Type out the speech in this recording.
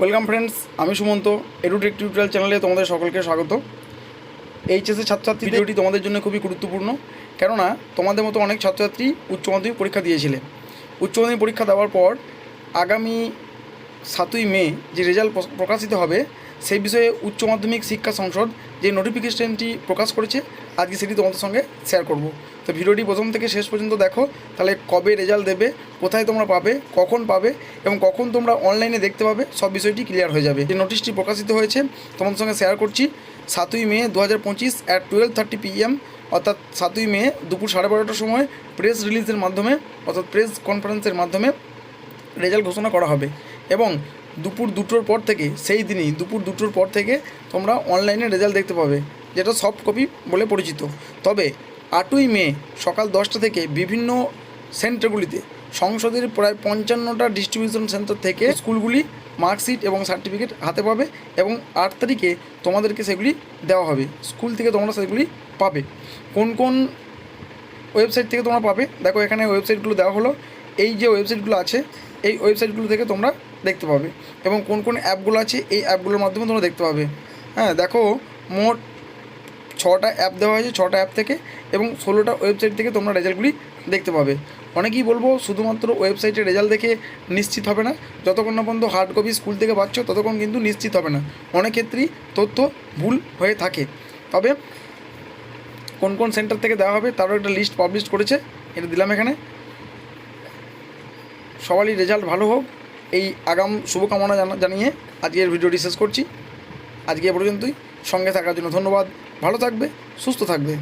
Welcome friends আমি Sumanta edtech tutorial চ্যানেলে তোমাদের সকলকে স্বাগত। এইচএসের ছাত্রছাত্রী ভিডিওটি তোমাদের জন্য খুবই গুরুত্বপূর্ণ, কেননা তোমাদের মতো অনেক ছাত্রছাত্রী উচ্চ মাধ্যমিক পরীক্ষা দিয়েছিলে উচ্চ মাধ্যমিক পরীক্ষা দেওয়ার পর আগামী সাতই মে যে রেজাল্ট প্রকাশিত হবে, সেই বিষয়ে উচ্চ মাধ্যমিক শিক্ষা সংসদ যে নোটিফিকেশনটি প্রকাশ করেছে আজকে সেটি তোমাদের সঙ্গে শেয়ার করব। তো ভিডিওটি প্রথম থেকে শেষ পর্যন্ত দেখো, তাহলে কবে রেজাল্ট দেবে, কোথায় তোমরা পাবে, কখন পাবে, এবং কখন তোমরা অনলাইনে দেখতে পাবে, সব বিষয়টি ক্লিয়ার হয়ে যাবে। যে নোটিশটি প্রকাশিত হয়েছে, তোমাদের সঙ্গে শেয়ার করছি, সাতই মে দু হাজার পঁচিশ অ্যাট টুয়েলভ থার্টি পিএম অর্থাৎ সাতই মে দুপুর সাড়ে বারোটার সময় প্রেস রিলিজের মাধ্যমে, অর্থাৎ প্রেস কনফারেন্সের মাধ্যমে রেজাল্ট ঘোষণা করা হবে। এবং দুপুর দুটোর পর থেকে, সেই দিনই দুপুর দুটোর পর থেকে তোমরা অনলাইনে রেজাল্ট দেখতে পাবে। যেটা সফট কপি বলে পরিচিত। তবে আটই মে সকাল দশটা থেকে বিভিন্ন সেন্টারগুলিতে সংসদের প্রায় পঞ্চান্নটা ডিস্ট্রিবিউশন সেন্টার থেকে স্কুলগুলি মার্কশিট এবং সার্টিফিকেট হাতে পাবে এবং আট তারিখে তোমাদেরকে সেগুলি দেওয়া হবে। স্কুল থেকে তোমরা সেগুলি পাবে। কোন কোন ওয়েবসাইট থেকে তোমরা পাবে? দেখো, এখানে ওয়েবসাইটগুলো দেওয়া হলো। এই যে ওয়েবসাইটগুলো আছে, এই ওয়েবসাইটগুলো থেকে তোমরা দেখতে পাবে। এবং কোন কোন অ্যাপগুলো আছে, এই অ্যাপগুলোর মাধ্যমে তোমরা দেখতে পাবে। হ্যাঁ দেখো, মোট ছটা অ্যাপ দেওয়া হয়েছে, ছটা অ্যাপ থেকে এবং ষোলোটা ওয়েবসাইট থেকে তোমরা রেজাল্টগুলি দেখতে পাবে। অনেকেই বলব শুধুমাত্র ওয়েবসাইটে রেজাল্ট দেখে নিশ্চিত হবে না। যতক্ষণ না পর্যন্ত হার্ড কপি স্কুল থেকে পাচ্ছ, ততক্ষণ কিন্তু নিশ্চিত হবে না। অনেক ক্ষেত্রেই তথ্য ভুল হয়ে থাকে। তবে কোন কোন সেন্টার থেকে দেওয়া হবে, তারও একটা লিস্ট পাবলিশ করেছে। এটা দিলাম এখানে। সবারই রেজাল্ট ভালো হোক। এই আগাম শুভকামনা জানা- জানিয়ে আজকের ভিডিওটি শেষ করছি। আজকে এ পর্যন্তই। সঙ্গে থাকার জন্য ধন্যবাদ। ভালো থাকবে সুস্থ থাকবে।